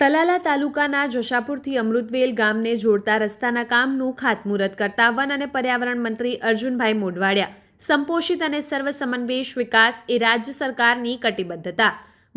તલાલા તાલુકાના જોશાપુરથી અમૃતવેલ ગામને જોડતા રસ્તાના કામનું ખાતમુહૂર્ત કરતા વન અને પર્યાવરણ મંત્રી અર્જુનભાઈ મોઢવાડિયા સંપોષિત અને સર્વસમન્વેશ વિકાસ એ રાજ્ય સરકારની કટિબદ્ધતા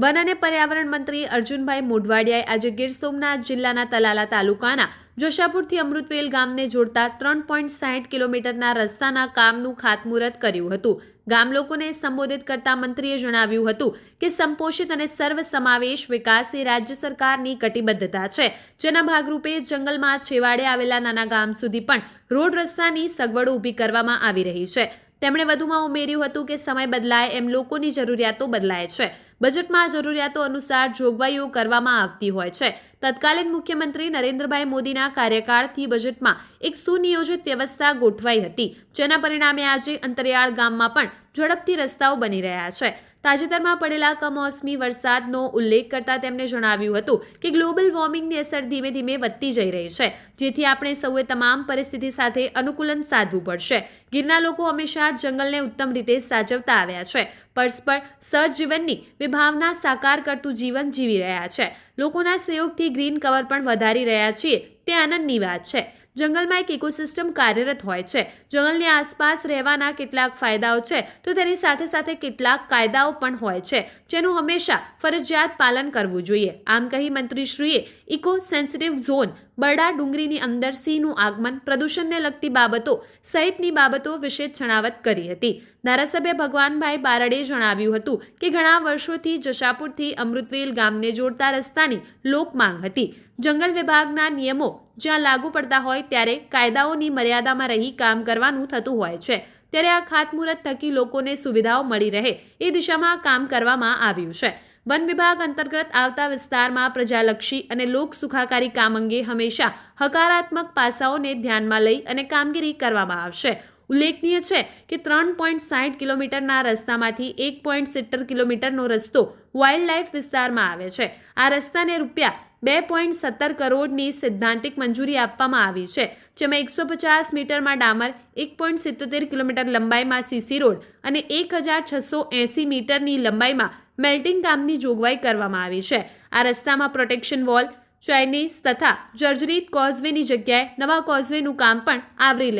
વન અને પર્યાવરણ મંત્રી અર્જુનભાઈ મોઢવાડિયાએ આજે ગીર સોમનાથ જિલ્લાના તલાલા તાલુકાના જોશાપુરથી અમૃતવેલ ગામને જોડતા ત્રણ પોઈન્ટ સાહીઠ કિલોમીટરના રસ્તાના કામનું ખાતમુહૂર્ત કર્યું હતું. ગામ લોકોને સંબોધિત કરતા મંત્રીએ જણાવ્યું હતું કે સંપોષિત અને સર્વસમાવેશ વિકાસ એ રાજ્ય સરકારની કટિબદ્ધતા છે. જેના ભાગરૂપે જંગલમાં છેવાડે આવેલા નાના ગામ સુધી પણ રોડ રસ્તાની સગવડો ઊભી કરવામાં આવી રહી છે. તેમણે વધુમાં ઉમેર્યું હતું કે સમય બદલાય એમ લોકોની જરૂરિયાતો બદલાય છે. બજેટમાં જરૂરિયાતો અનુસાર જોગવાઈઓ કરવામાં આવતી હોય છે. તત્કાલીન મુખ્યમંત્રી નરેન્દ્રભાઈ મોદીના કાર્યકાળથી બજેટમાં એક સુનિયોજિત વ્યવસ્થા ગોઠવાઈ હતી, જેના પરિણામે આજે અંતરિયાળ ગામમાં પણ ઝડપથી રસ્તાઓ બની રહ્યા છે. તાજેતરમાં પડેલા કમોસમી વરસાદનો ઉલ્લેખ કરતા તેમણે જણાવ્યું હતું કે ગ્લોબલ વોર્મિંગની અસર ધીમે ધીમે વધતી જઈ રહી છે, જેથી આપણે સૌએ તમામ પરિસ્થિતિ સાથે અનુકૂલન સાધવું પડશે. ગીરના લોકો હંમેશા જંગલને ઉત્તમ રીતે સાચવતા આવ્યા છે. પરસ્પર સહજીવનની વિભાવના સાકાર કરતું જીવન જીવી રહ્યા છે. લોકોના સહયોગથી ગ્રીન કવર પણ વધારી રહ્યા છીએ, તે આનંદની વાત છે. જંગલમાં એક ઇકોસિસ્ટમ કાર્યરત હોય છે. જંગલની આસપાસ રહેવાના કેટલાક ફાયદાઓ છે, તો તેની સાથે સાથે કેટલાક કાયદાઓ પણ હોય છે, જેનું હંમેશા ફરજિયાત પાલન કરવું જોઈએ. આમ કહી મંત્રીશ્રીએ ઇકો સેન્સિટિવ ઝોન બરડા ડુંગરીની અંદર સિંહનું આગમન, પ્રદૂષણને લગતી બાબતો સહિતની બાબતો વિશે છણાવટ કરી હતી. ધારાસભ્ય ભગવાનભાઈ બારડે જણાવ્યું હતું કે ઘણા વર્ષોથી જશાપુરથી અમૃતવેલ ગામને જોડતા રસ્તાની લોક માંગ હતી. જંગલ વિભાગના નિયમો જ્યાં લાગુ પડતા હોય ત્યારે કાયદાઓની મર્યાદામાં રહી કામ કરવાનું થતું હોય છે. ત્યારે આ ખાતમુહૂર્ત થકી લોકોને સુવિધાઓ મળી રહે એ દિશામાં કામ કરવામાં આવ્યું છે. વન વિભાગ અંતર્ગત આવતા વિસ્તારમાં પ્રજાલક્ષી અને લોક સુખાકારી કામ અંગે હંમેશા હકારાત્મક પાસાઓને ધ્યાનમાં લઈ અને કામગીરી કરવામાં આવશે. ઉલ્લેખનીય છે કે ત્રણ પોઈન્ટ સાઠ કિલોમીટરના રસ્તામાંથી એક પોઈન્ટ સિત્તેર કિલોમીટરનો રસ્તો વાઇલ્ડ લાઇફ વિસ્તારમાં આવે છે. આ રસ્તાને રૂપિયા બે પોઈન્ટ સત્તર કરોડની સૈદ્ધાંતિક મંજૂરી આપવામાં આવી છે, જેમાં એકસો પચાસ મીટરમાં ડામર, એક પોઈન્ટ સિત્તોતેર કિલોમીટર લંબાઈમાં સીસી રોડ અને એક હજાર છસો એંસી મીટરની લંબાઈમાં મેલ્ટિંગ કામની જોગવાઈ કરવામાં આવી છે. આ રસ્તામાં પ્રોટેક્શન વોલ, ચાઇનીઝ તથા જર્જરીત કોઝવેની જગ્યાએ નવા કોઝવેનું કામ પણ આવરી લેવામાં